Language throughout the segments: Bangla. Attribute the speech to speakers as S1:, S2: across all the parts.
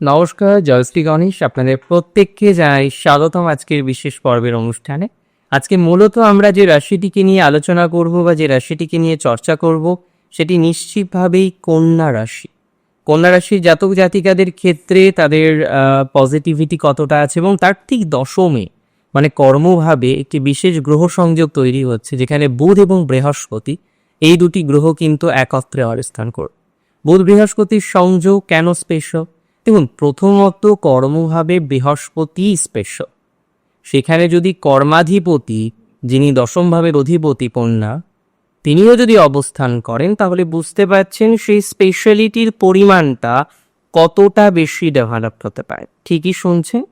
S1: নমস্কার, জয়শ্রী গণেশ আপনাদের প্রত্যেককে জানাই স্বাগতম আজকের বিশেষ পর্বের অনুষ্ঠানে। আজকে মূলত আমরা যে রাশিটিকে নিয়ে আলোচনা করব বা যে রাশিটিকে নিয়ে চর্চা করব, সেটি নিশ্চিতভাবেই কন্যা রাশি। কন্যা রাশির জাতক জাতিকাদের ক্ষেত্রে তাদের পজিটিভিটি কতটা আছে এবং তার ঠিক দশমে মানে কর্মভাবে একটি বিশেষ গ্রহ সংযোগ তৈরি হচ্ছে, যেখানে বুধ এবং বৃহস্পতি, এই দুটি গ্রহ কিন্তু একত্রে অবস্থান করবে বুধ বৃহস্পতির সংযোগ কেন স্পেশাল দেখুন, প্রথমত কর্মভাবে বৃহস্পতি স্পেশাল সেখানে যদি কর্মাধিপতি, যিনি দশমভাবের অধিপতি কন্যা, তিনিও যদি অবস্থান করেন, তাহলে বুঝতে পারছেন সেই স্পেশালিটির পরিমাণটা কতটা বেশি ডেভেলপ হতে পারে। ঠিকই শুনছেন?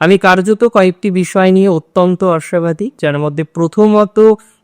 S1: আমি কার্যত কয়েকটি বিষয় নিয়ে অত্যন্ত আশাবাদী, যার মধ্যে প্রথমত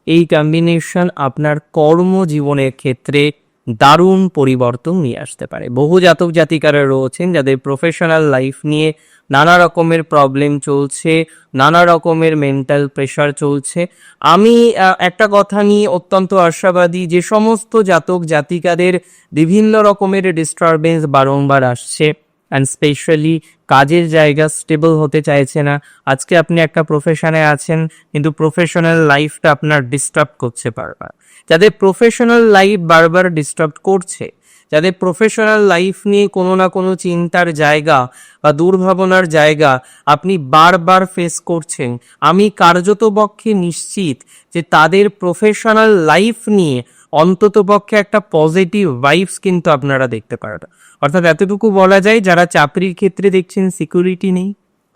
S1: এই কম্বিনেশন আপনার কর্মজীবনের ক্ষেত্রে দারুণ পরিবর্তন নিয়ে আসতে পারে। বহু জাতক জাতিকারা রয়েছেন যাদের প্রফেশনাল লাইফ নিয়ে নানা রকমের প্রবলেম চলছে, নানা রকমের মেন্টাল প্রেশার চলছে। আমি একটা কথা নিয়ে অত্যন্ত আশাবাদী যে সমস্ত জাতক জাতিকাদের বিভিন্ন রকমের ডিস্টারবেন্স বারংবার আসছে। অ্যান্ড স্পেশালি কাজের জায়গা স্টেবল হতে চাইছে না। আজকে আপনি একটা প্রফেশনে আছেন, কিন্তু প্রফেশনাল লাইফটা আপনার ডিস্টার্ব করছে বারবার। যাদের প্রফেশনাল লাইফ বারবার ডিস্টার্ব করছে যাদের প্রফেশনাল লাইফ নিয়ে কোনো না কোনো চিন্তার জায়গা বা দুর্ভাবনার জায়গা আপনি বারবার ফেস করছেন, আমি কার্যত পক্ষে নিশ্চিত যে তাদের প্রফেশনাল লাইফ নিয়ে অন্তত পক্ষে একটা পজিটিভ ভাইবস কিন্তু আপনারা দেখতে পারেন। অর্থাৎ এতটুকু বলা যায়, যারা চাকরির ক্ষেত্রে দেখছেন সিকিউরিটি নেই,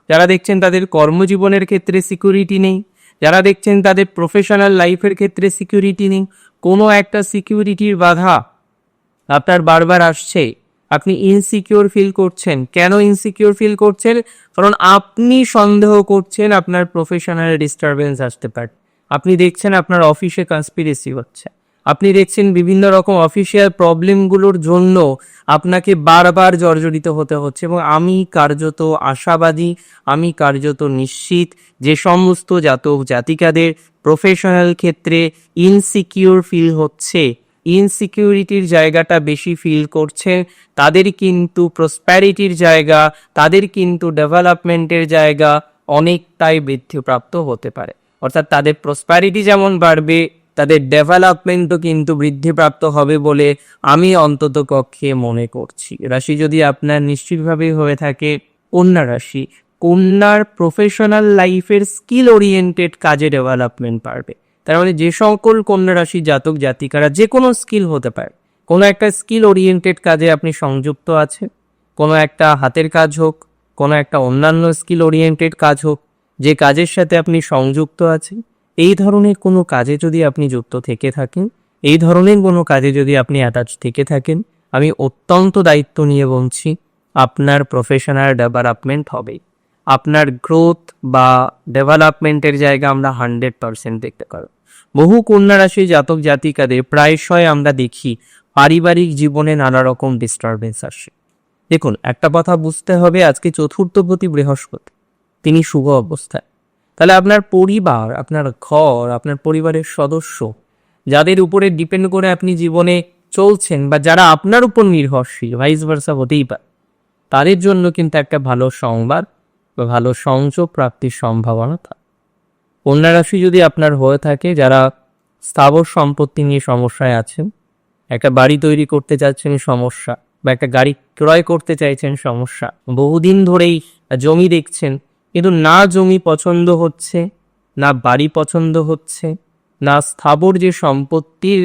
S1: যারা দেখছেন তাদের কর্মজীবনের ক্ষেত্রে সিকিউরিটি নেই, যারা দেখছেন তাদের প্রফেশনাল লাইফের ক্ষেত্রে সিকিউরিটি নেই, কোনো একটা সিকিউরিটির বাধা আপনার বারবার আসছে, আপনি ইনসিকিউর ফিল করছেন। কেন ইনসিকিউর ফিল করছেন? কারণ আপনি সন্দেহ করছেন আপনার প্রফেশনাল ডিস্টারবেন্স আসতে পারে। আপনি দেখছেন আপনার অফিসে কনস্পিরেসি হচ্ছে। আপনি দেখছেন বিভিন্ন রকম অফিসিয়াল প্রবলেমগুলোর জন্য আপনাকে বারবার জর্জরিত হতে হচ্ছে এবং আমি কার্যত আশাবাদী, আমি কার্যত নিশ্চিত যে সমস্ত জাতক জাতিকাদের প্রফেশনাল ক্ষেত্রে ইনসিকিউর ফিল হচ্ছে। ইনসিকিউরিটির জায়গাটা বেশি ফিল করছে, তাদের কিন্তু প্রসপ্যারিটির জায়গা, তাদের কিন্তু ডেভেলপমেন্টের জায়গা অনেকটাই বৃদ্ধিপ্রাপ্ত হতে পারে। অর্থাৎ তাদের প্রসপ্যারিটি যেমন বাড়বে, তাদের ডেভেলপমেন্টও কিন্তু বৃদ্ধিপ্রাপ্ত হবে বলে আমি অন্তত কক্ষে মনে করছি। রাশি যদি আপনার নিশ্চিতভাবে হয়ে থাকে, কন্যা রাশি, কন্যার প্রফেশনাল লাইফের স্কিল ওরিয়েন্টেড কাজে ডেভেলপমেন্ট বাড়বে। তার মানে যে সকল কন্যা রাশি জাতক জাতিকারা যে কোনো স্কিল হতে পারে, কোনো একটা স্কিল ওরিয়েন্টেড কাজে আপনি সংযুক্ত আছে কোনো একটা হাতের কাজ হোক, কোনো একটা অন্যান্য স্কিল ওরিয়েন্টেড কাজ হোক, যে কাজের সাথে আপনি সংযুক্ত আছেন, এই ধরনের কোনো কাজে যদি আপনি যুক্ত থেকে থাকেন, এই ধরনের কোনো কাজে যদি আপনি অ্যাটাচ থেকে থাকেন, আমি অত্যন্ত দায়িত্ব নিয়ে বলছি, আপনার প্রফেশনাল ডেভেলপমেন্ট হবেই আপনার গ্রোথ বা ডেভেলপমেন্টের জায়গা আমরা হান্ড্রেড পার্সেন্ট দেখতে পারব। বহু কন্যা রাশি জাতক জাতিকাদের প্রায়শই আমরা দেখি পারিবারিক জীবনে নানা রকম ডিস্টারবেন্স আসে। দেখুন, একটা কথা বুঝতে হবে, আজকে চতুর্থ প্রতি বৃহস্পতি, তিনি শুভ অবস্থায়। তাহলে আপনার পরিবার, আপনার ঘর, আপনার পরিবারের সদস্য, যাদের উপরে ডিপেন্ড করে আপনি জীবনে চলছেন বা যারা আপনার উপর নির্ভরশীল ভাইস ভার্সা হতেই পারে, তাদের জন্য কিন্তু একটা ভালো সংবাদ বা ভালো সংযোগ প্রাপ্তির সম্ভাবনা থাকে। কন্যা রাশি যদি আপনার হয়ে থাকে, যারা স্থাবর সম্পত্তি নিয়ে সমস্যায় আছেন, একটা বাড়ি তৈরি করতে চাচ্ছেন সমস্যা, বা একটা গাড়ি ক্রয় করতে চাইছেন সমস্যা, বহুদিন ধরেই জমি দেখছেন, কিন্তু না জমি পছন্দ হচ্ছে, না বাড়ি পছন্দ হচ্ছে, না স্থাবর যে সম্পত্তির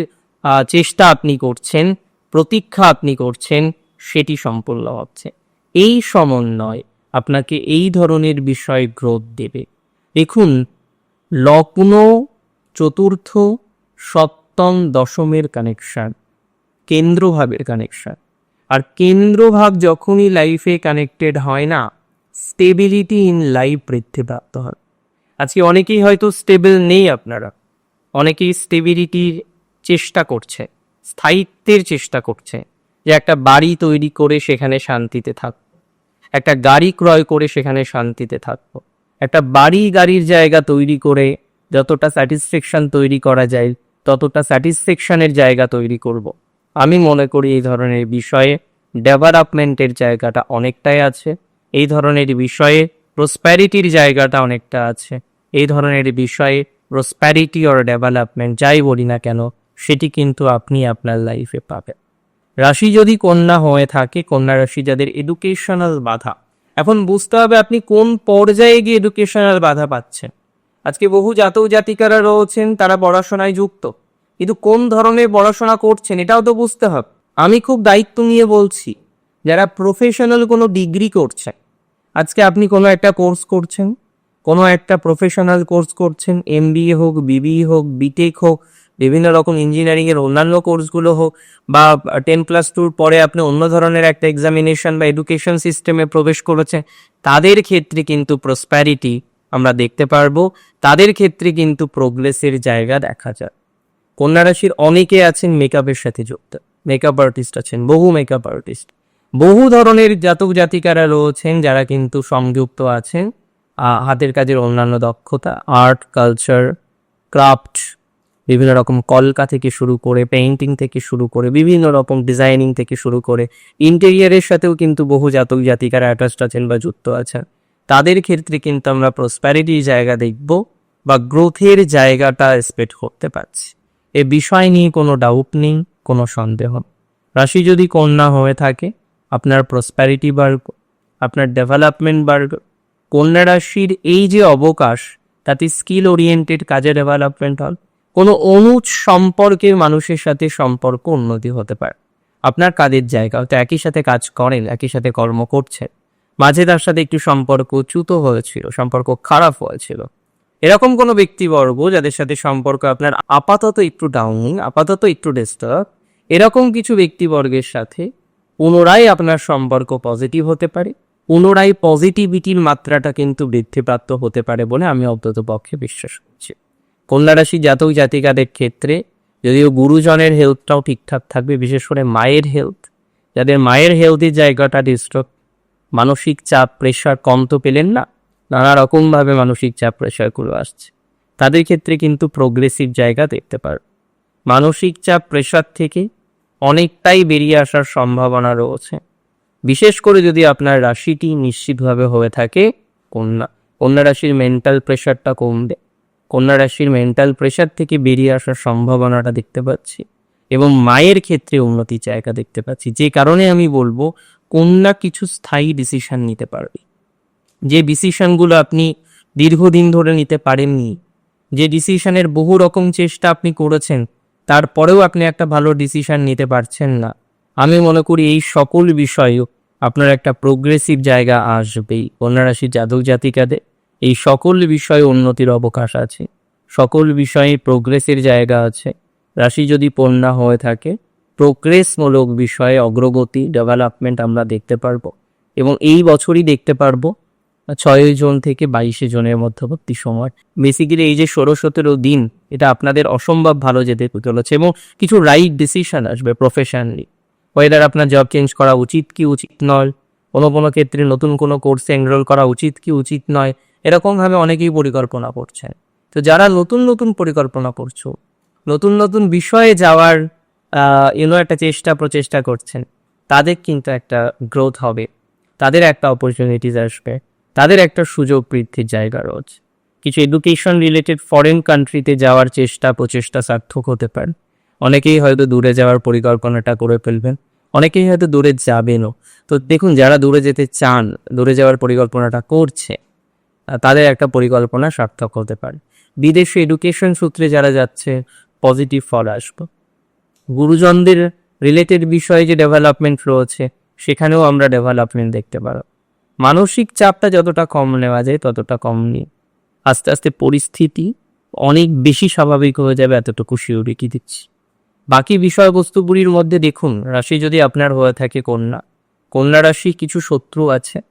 S1: চেষ্টা আপনি করছেন, প্রতীক্ষা আপনি করছেন, সেটি সম্পূর্ণ হচ্ছে। এই সমন্বয় আপনাকে এই ধরনের বিষয় গ্রোথ দেবে। দেখুন লগ্ন চতুর্থ সপ্তম দশমের কানেকশন কেন্দ্রভাবের কানেকশন আর কেন্দ্রভাব যখনই লাইফে কানেক্টেড হয় না স্টেবিলিটি ইন লাইফ বৃদ্ধিপ্রাপ্ত হয়। আজকে অনেকেই হয়তো স্টেবল নেই আপনারা। অনেকেই স্টেবিলিটির চেষ্টা করছে, স্থায়িত্বের চেষ্টা করছে যে একটা বাড়ি তৈরি করে সেখানে শান্তিতে থাকব একটা গাড়ি ক্রয় করে সেখানে শান্তিতে থাকব। একটা বাড়ি গাড়ির জায়গা তৈরি করে যতটা স্যাটিসফ্যাকশন তৈরি করা যায়, ততটা স্যাটিসফ্যাকশনের জায়গা তৈরি করব। আমি মনে করি এই ধরনের বিষয়ে ডেভেলপমেন্টের জায়গাটা অনেকটাই আছে, এই ধরনের বিষয়ে প্রসপ্যারিটির জায়গাটা অনেকটা আছে, এই ধরনের বিষয়ে প্রসপ্যারিটি অর ডেভেলপমেন্ট যাই বলি না কেন, সেটি কিন্তু আপনি আপনার লাইফে পাবেন রাশি যদি কন্যা হয়ে থাকে, কন্যা রাশি যাদের এডুকেশনাল বাধা এখন বুঝতে হবে আপনি কোন পর্যায়ে গিয়ে এডুকেশনাল বাধা পাচ্ছেন। আজকে বহু জাতক জাতিকারা রয়েছেন, তারা পড়াশোনায় যুক্ত। কিন্তু কোন ধরনের পড়াশোনা করছেন এটাও তো বুঝতে হবে। আমি খুব দায়িত্ব নিয়ে বলছি, যারা প্রফেশনাল কোনো ডিগ্রি করছেন, আজকে আপনি কোনো একটা কোর্স করছেন, কোনো একটা প্রফেশনাল কোর্স করছেন এম হোক বিবিএ হোক বিটেক হোক বিভিন্ন রকম ইঞ্জিনিয়ারিং এর অন্যান্য কোর্সগুলো হোক বা টেন প্লাস টুর পরে আপনি অন্য ধরনের একটা এক্সামিনেশন বা এডুকেশন সিস্টেমে প্রবেশ করেছেন, তাদের ক্ষেত্রে কিন্তু প্রসপ্যারিটি আমরা দেখতে পারব। তাদের ক্ষেত্রে কিন্তু প্রোগ্রেসের জায়গা দেখা যায়। কন্যা রাশির অনেকে আছেন মেকআপের সাথে যুক্ত। মেকআপ আর্টিস্ট আছেন, বহু মেকআপ আর্টিস্ট বহু ধরনের জাতক জাতিকারা রয়েছেন যারা কিন্তু সংযুক্ত আছেন হাতের কাজের অন্যান্য দক্ষতা আর্ট কালচার ক্রাফট বিভিন্ন রকম কলকা থেকে শুরু করে পেইন্টিং থেকে শুরু করে, বিভিন্ন রকম ডিজাইনিং থেকে শুরু করে ইন্টেরিয়ারের সাথেও কিন্তু বহু জাতক জাতিকারা অ্যাটাচড আছেন বা যুক্ত আছেন। তাদের ক্ষেত্রে কিন্তু আমরা প্রসপ্যারিটির জায়গা দেখব বা গ্রোথের জায়গাটা এক্সপেক্ট করতে পারছি। এ বিষয় নিয়ে কোনো ডাউট নেই, কোনো সন্দেহ রাশি যদি কন্যা হয়ে থাকে, আপনার প্রসপ্যারিটি বাড়বে, আপনার ডেভেলপমেন্ট বাড়বে। কন্যা রাশির এই যে অবকাশ, তাতে স্কিল ওরিয়েন্টেড কাজে ডেভেলপমেন্ট হল কোনো অনুজ সম্পর্কের মানুষের সাথে সম্পর্ক উন্নতি হতে পারে। আপনার কাজের জায়গা হয়তো একই সাথে কাজ করেন, একই সাথে কর্ম করছেন। মাঝে তার সাথে একটু সম্পর্ক চ্যুত হয়েছিল, সম্পর্ক খারাপ হয়েছিল। এরকম কোনো ব্যক্তিবর্গ যাদের সাথে সম্পর্ক আপনার আপাতত একটু ডাউন আপাতত একটু ডিস্টার্ব এরকম কিছু ব্যক্তিবর্গের সাথে পুনরায় আপনার সম্পর্ক পজিটিভ হতে পারে। পুনরায় পজিটিভিটির মাত্রাটা কিন্তু বৃদ্ধিপ্রাপ্ত হতে পারে বলে আমি অন্তত পক্ষে বিশ্বাস করছি কন্যা রাশি জাতক জাতিকাদের ক্ষেত্রে যদিও গুরুজনের হেলথটাও ঠিকঠাক থাকবে, বিশেষ করে মায়ের হেলথ যাদের মায়ের হেলথের জায়গাটা ডিস্টার্ব মানসিক চাপ প্রেশার কম তো পেলেন না, নানা রকমভাবে মানসিক চাপ প্রেশারগুলো আসছে। তাদের ক্ষেত্রে কিন্তু প্রোগ্রেসিভ জায়গা দেখতে পার। মানসিক চাপ প্রেশার থেকে অনেকটাই বেরিয়ে আসার সম্ভাবনা রয়েছে। বিশেষ করে যদি আপনার রাশিটি নিশ্চিতভাবে হয়ে থাকে, কন্যা কন্যা রাশির মেন্টাল প্রেশারটা কমবে। কন্যা রাশির মেন্টাল প্রেশার থেকে বেরিয়ে আসার সম্ভাবনাটা দেখতে পাচ্ছি এবং মায়ের ক্ষেত্রে উন্নতির জায়গা দেখতে পাচ্ছি। যে কারণে আমি বলব, কন্যা কিছু স্থায়ী ডিসিশন নিতে পারবে। যে ডিসিশনগুলো আপনি দীর্ঘদিন ধরে নিতে পারেননি, যে ডিসিশনের বহু রকম চেষ্টা আপনি করেছেন, তারপরেও আপনি একটা ভালো ডিসিশন নিতে পারছেন না। আমি মনে করি এই সকল বিষয়েও আপনার একটা প্রোগ্রেসিভ জায়গা আসবেই। কন্যা রাশির জাতক জাতিকাদের এই সকল বিষয়ে উন্নতির অবকাশ আছে, সকল বিষয়ে প্রোগ্রেসের জায়গা আছে। রাশি যদি পণ্যা হয়ে থাকে প্রোগ্রেসমূলক বিষয়ে অগ্রগতি ডেভেলপমেন্ট আমরা দেখতে পারব এবং এই বছরই দেখতে পারব ছয় জুন থেকে বাইশে জনের মধ্যবর্তী সময়। বেসিক্যালি এই যে ষোলো সতেরো দিন, এটা আপনাদের অসম্ভব ভালো যেতে চলেছে এবং কিছু রাইট ডিসিশন আসবে প্রফেশনালি ওয়েদার আপনার জব চেঞ্জ করা উচিত কি উচিত নয়, কোনো কোনো ক্ষেত্রে নতুন কোনো কোর্সে এনরোল করা উচিত কি উচিত নয় এরকমভাবে অনেকেই পরিকল্পনা করছেন। তো যারা নতুন নতুন পরিকল্পনা করছ, নতুন নতুন বিষয়ে যাওয়ার ইউনো একটা চেষ্টা, প্রচেষ্টা করছেন, তাদের কিন্তু একটা গ্রোথ হবে। তাদের একটা অপরচুনিটিস আসবে। তাদের একটা সুযোগ বৃদ্ধির জায়গা রয়েছে। কিছু এডুকেশন রিলেটেড ফরেন কান্ট্রিতে যাওয়ার চেষ্টা, প্রচেষ্টা সার্থক হতে পারে। অনেকেই হয়তো দূরে যাওয়ার পরিকল্পনাটা করে ফেলবেন। অনেকেই হয়তো দূরে যাবেনও। তো দেখুন, যারা দূরে যেতে চান, দূরে যাওয়ার পরিকল্পনাটা করছে তাদের একটা পরিকল্পনা সার্থক হতে পারে। বিদেশে এডুকেশন সূত্রে যারা যাচ্ছে পজিটিভ ফল আসবে। গুরুজনদের রিলেটেড বিষয়ে যে ডেভেলপমেন্ট রয়েছে, সেখানেও আমরা ডেভেলপমেন্ট দেখতে পারো মানসিক চাপটা যতটা কম নেওয়া যায়, ততটা কম নিয়ে। আস্তে আস্তে পরিস্থিতি অনেক বেশি স্বাভাবিক হয়ে যাবে, এতটুকু শিওরি কি দিচ্ছি। বাকি বিষয়বস্তুগুলির মধ্যে দেখুন, রাশি যদি আপনার হয়ে থাকে কন্যা। কন্যা রাশি কিছু শত্রু আছে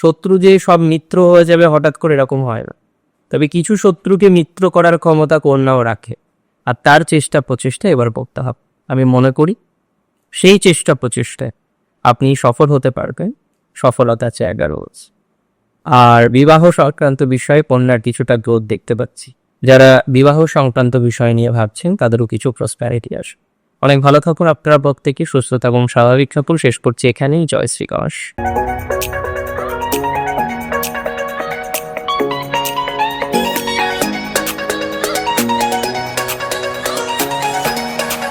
S1: শত্রু যে সব মিত্র হয়ে যাবে হঠাৎ করে এরকম হয় না। তবে কিছু শত্রুকে মিত্র করার ক্ষমতা কন্যাও রাখে। আর তার চেষ্টা প্রচেষ্টা এবার করতে হবে। আমি মনে করি সেই চেষ্টা প্রচেষ্টায় আপনি সফল হতে পারবেন। সফলতা জায়গা রয়েছে আর বিবাহ সংক্রান্ত বিষয়ে কন্যার কিছুটা গ্রোথ দেখতে পাচ্ছি। যারা বিবাহ সংক্রান্ত বিষয় নিয়ে ভাবছেন, তাদেরও কিছু প্রসপ্যারিটি আসে অনেক ভালো থাকুন আপনারা প্রত্যেকে, সুস্থতা এবং স্বাভাবিক থাকুন। শেষ করছি এখানেই। জয় শ্রী গণেশ।